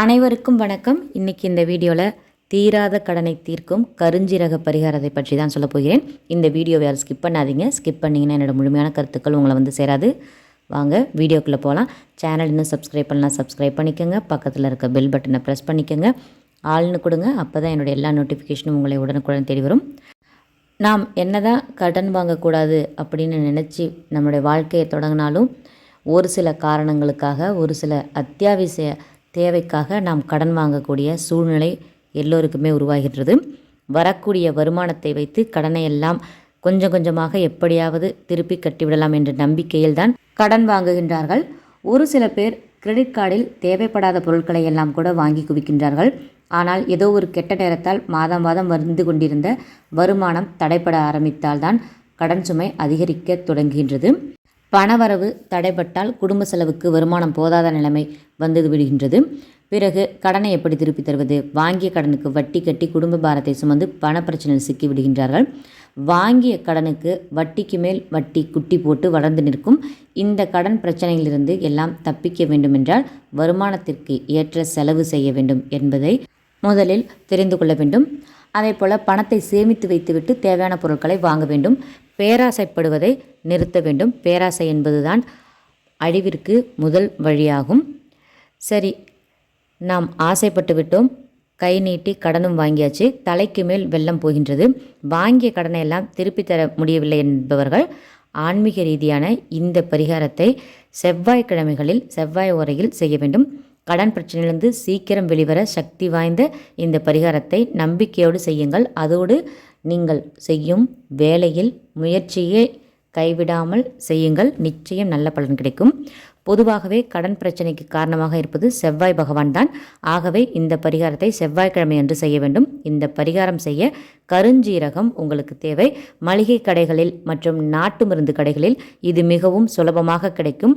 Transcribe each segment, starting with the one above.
அனைவருக்கும் வணக்கம். இன்றைக்கி இந்த வீடியோவில் தீராத கடனை தீர்க்கும் கருஞ்சீரக பரிகாரத்தை பற்றி தான் சொல்ல போகிறேன். இந்த வீடியோவை யாரும் ஸ்கிப் பண்ணாதீங்க. ஸ்கிப் பண்ணிங்கன்னா என்னோடய முழுமையான கருத்துக்கள் உங்களை வந்து சேராது. வாங்க வீடியோக்குள்ளே போகலாம் சேனல் இன்னும் சப்ஸ்கிரைப் பண்ணலாம் சப்ஸ்கிரைப் பண்ணிக்கோங்க. பக்கத்தில் இருக்க பெல் பட்டனை ப்ரெஸ் பண்ணிக்கோங்க. ஆள்னு கொடுங்க. அப்போ தான் என்னுடைய எல்லா நோட்டிஃபிகேஷனும் உங்களை உடனுக்குடன் தேடி வரும். நாம் என்னதான் கடன் வாங்கக்கூடாது அப்படின்னு நினச்சி நம்மளுடைய வாழ்க்கையை தொடங்கினாலும் ஒரு சில காரணங்களுக்காக ஒரு சில அத்தியாவசிய தேவைக்காக நாம் கடன் வாங்கக்கூடிய சூழ்நிலை எல்லோருக்குமே உருவாகின்றது. வரக்கூடிய வருமானத்தை வைத்து கடனை எல்லாம் கொஞ்சம் கொஞ்சமாக எப்படியாவது திருப்பி கட்டிவிடலாம் என்ற நம்பிக்கையில்தான் கடன் வாங்குகின்றார்கள். ஒரு சில பேர் கிரெடிட் கார்டில் தேவைப்படாத பொருட்களை எல்லாம் கூட வாங்கி குவிக்கின்றார்கள். ஆனால் ஏதோ ஒரு கெட்ட நேரத்தால் மாதம் மாதம் வந்து கொண்டிருந்த வருமானம் தடைப்பட ஆரம்பித்தால்தான் கடன் சுமை அதிகரிக்க தொடங்குகின்றது. பணவரவு தடைப்பட்டால் குடும்ப செலவுக்கு வருமானம் போதாத நிலைமை வந்து விடுகின்றது. பிறகு கடனை எப்படி திருப்பி தருவது? வாங்கிய கடனுக்கு வட்டி கட்டி குடும்ப பாரத்தை சுமந்து பணப்பிரச்சனையில் சிக்கி விடுகின்றார்கள். வாங்கிய கடனுக்கு வட்டிக்கு மேல் வட்டி குட்டி போட்டு வளர்ந்து நிற்கும். இந்த கடன் பிரச்சனையிலிருந்து எல்லாம் தப்பிக்க வேண்டுமென்றால் வருமானத்திற்கு ஏற்ற செலவு செய்ய வேண்டும் என்பதை முதலில் தெரிந்து கொள்ள வேண்டும். அதே போல் பணத்தை சேமித்து வைத்துவிட்டு தேவையான பொருட்களை வாங்க வேண்டும். பேராசைப்படுவதை நிறுத்த வேண்டும். பேராசை என்பதுதான் அழிவிற்கு முதல் வழியாகும். சரி நாம் ஆசைப்பட்டு விட்டோம். கை நீட்டி கடனும் வாங்கியாச்சு. தலைக்கு மேல் வெள்ளம் போகின்றது. வாங்கிய கடனை எல்லாம் திருப்பி தர முடியவில்லை என்பவர்கள் ஆன்மீக ரீதியான இந்த பரிகாரத்தை செவ்வாய்க்கிழமைகளில் செவ்வாய் உரையில் செய்ய வேண்டும். கடன் பிரச்சனையிலிருந்து சீக்கிரம் வெளிவர சக்தி வாய்ந்த இந்த பரிகாரத்தை நம்பிக்கையோடு செய்யுங்கள். அதோடு நீங்கள் செய்யும் வேலையில் முயற்சியை கைவிடாமல் செய்யுங்கள். நிச்சயம் நல்ல பலன் கிடைக்கும். பொதுவாகவே கடன் பிரச்சனைக்கு காரணமாக இருப்பது செவ்வாய் பகவான் தான். ஆகவே இந்த பரிகாரத்தை செவ்வாய்க்கிழமை என்று செய்ய வேண்டும். இந்த பரிகாரம் செய்ய கருஞ்சீரகம் உங்களுக்கு தேவை. மளிகை கடைகளில் மற்றும் நாட்டு மருந்து கடைகளில் இது மிகவும் சுலபமாக கிடைக்கும்.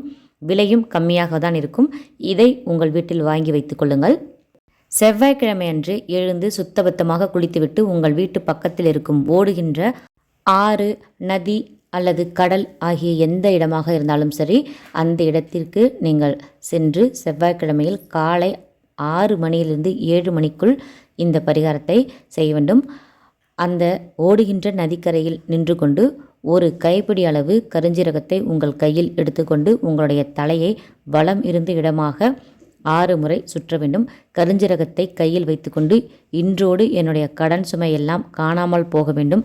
விலையும் கம்மியாக தான் இருக்கும். இதை உங்கள் வீட்டில் வாங்கி வைத்துக் கொள்ளுங்கள். செவ்வாய்க்கிழமை அன்று எழுந்து சுத்தபத்தமாக குளித்துவிட்டு உங்கள் வீட்டு பக்கத்தில் இருக்கும் ஓடுகின்ற ஆறு நதி அல்லது கடல் ஆகிய எந்த இடமாக இருந்தாலும் சரி அந்த இடத்திற்கு நீங்கள் சென்று செவ்வாய்க்கிழமையில் காலை ஆறு மணியிலிருந்து ஏழு மணிக்குள் இந்த பரிகாரத்தை செய்ய வேண்டும். அந்த ஓடுகின்ற நதிக்கரையில் நின்று கொண்டு ஒரு கைப்பிடி அளவு கருஞ்சீரகத்தை உங்கள் கையில் எடுத்துக்கொண்டு உங்களுடைய தலையை வளம் இருந்து இடமாக ஆறு முறை சுற்ற வேண்டும். கருஞ்சீரகத்தை கையில் வைத்துக்கொண்டு இன்றோடு என்னுடைய கடன் சுமையெல்லாம் காணாமல் போக வேண்டும்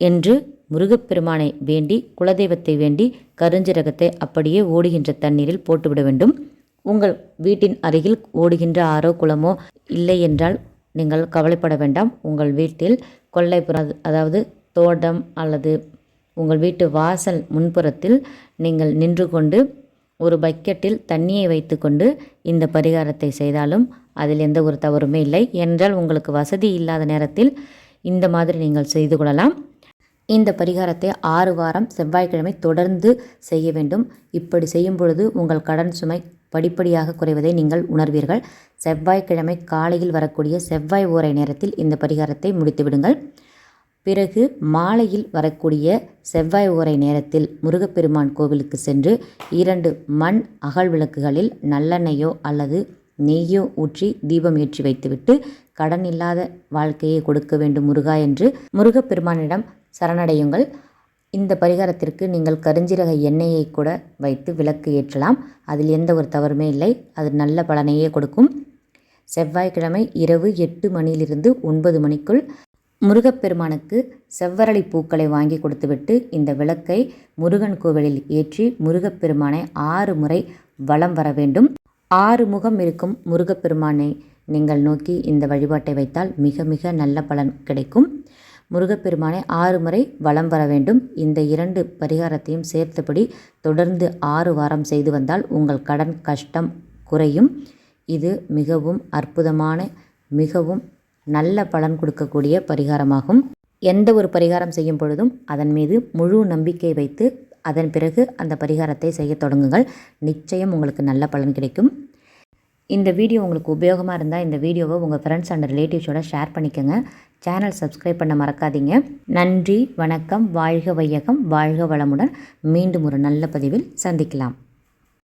என்று முருகப்பெருமானை வேண்டி குலதெய்வத்தை வேண்டி கருஞ்சீரகத்தை அப்படியே ஓடுகின்ற தண்ணீரில் போட்டுவிட வேண்டும். உங்கள் வீட்டின் அருகில் ஓடுகின்ற ஆறோ குளமோ இல்லை என்றால் நீங்கள் கவலைப்பட வேண்டாம். உங்கள் வீட்டில் கொல்லைப்புறம் அதாவது தோட்டம் அல்லது உங்கள் வீட்டு வாசல் முன்புறத்தில் நீங்கள் நின்று கொண்டு ஒரு பக்கெட்டில் தண்ணியை வைத்துக்கொண்டு இந்த பரிகாரத்தை செய்தாலும் அதில் எந்த ஒரு தவறுமே இல்லை. என்றால் உங்களுக்கு வசதி இல்லாத நேரத்தில் இந்த மாதிரி நீங்கள் செய்து கொள்ளலாம். இந்த பரிகாரத்தை ஆறு வாரம் செவ்வாய்க்கிழமை தொடர்ந்து செய்ய வேண்டும். இப்படி செய்யும் பொழுது உங்கள் கடன் சுமை படிப்படியாக குறைவதை நீங்கள் உணர்வீர்கள். செவ்வாய்க்கிழமை காலையில் வரக்கூடிய செவ்வாய் ஓரை நேரத்தில் இந்த பரிகாரத்தை முடித்துவிடுங்கள். பிறகு மாலையில் வரக்கூடிய செவ்வாய் ஓரை நேரத்தில் முருகப்பெருமான் கோவிலுக்கு சென்று இரண்டு மண் அகல் விளக்குகளில் நல்லெண்ணெயோ அல்லது நெய்யோ ஊற்றி தீபம் ஏற்றி வைத்துவிட்டு கடன் இல்லாத வாழ்க்கையை கொடுக்க வேண்டும் முருகா என்று முருகப்பெருமானிடம் சரணடையுங்கள். இந்த பரிகாரத்திற்கு நீங்கள் கருஞ்சீரக எண்ணெயை கூட வைத்து விளக்கு ஏற்றலாம். அதில் எந்த ஒரு தவறுமே இல்லை. அது நல்ல பலனையே கொடுக்கும். செவ்வாய்க்கிழமை இரவு எட்டு மணியிலிருந்து ஒன்பது மணிக்குள் முருகப்பெருமானுக்கு செவ்வரளி பூக்களை வாங்கி கொடுத்துவிட்டு இந்த விளக்கை முருகன் கோவிலில் ஏற்றி முருகப்பெருமானை ஆறு முறை வலம் வர வேண்டும். ஆறு முகம் இருக்கும் முருகப்பெருமானை நீங்கள் நோக்கி இந்த வழிபாட்டை வைத்தால் மிக மிக நல்ல பலன் கிடைக்கும். முருகப்பெருமானை ஆறு முறை வலம் வர வேண்டும். இந்த இரண்டு பரிகாரத்தையும் சேர்த்தபடி தொடர்ந்து ஆறு வாரம் செய்து வந்தால் உங்கள் கடன் கஷ்டம் குறையும். இது மிகவும் அற்புதமான மிகவும் நல்ல பலன் கொடுக்கக்கூடிய பரிகாரமாகும். எந்த ஒரு பரிகாரம் செய்யும் பொழுதும் அதன் மீது முழு நம்பிக்கை வைத்து அதன் பிறகு அந்த பரிகாரத்தை செய்ய தொடங்குங்கள். நிச்சயம் உங்களுக்கு நல்ல பலன் கிடைக்கும். இந்த வீடியோ உங்களுக்கு உபயோகமாக இருந்தால் இந்த வீடியோவை உங்கள் ஃப்ரெண்ட்ஸ் அண்ட் ரிலேட்டிவ்ஸோட ஷேர் பண்ணிக்கோங்க. சேனல் சப்ஸ்கிரைப் பண்ண மறக்காதீங்க. நன்றி வணக்கம் வாழ்க வையகம் வாழ்க வளமுடன் மீண்டும் ஒரு நல்ல பதிவில் சந்திக்கலாம்.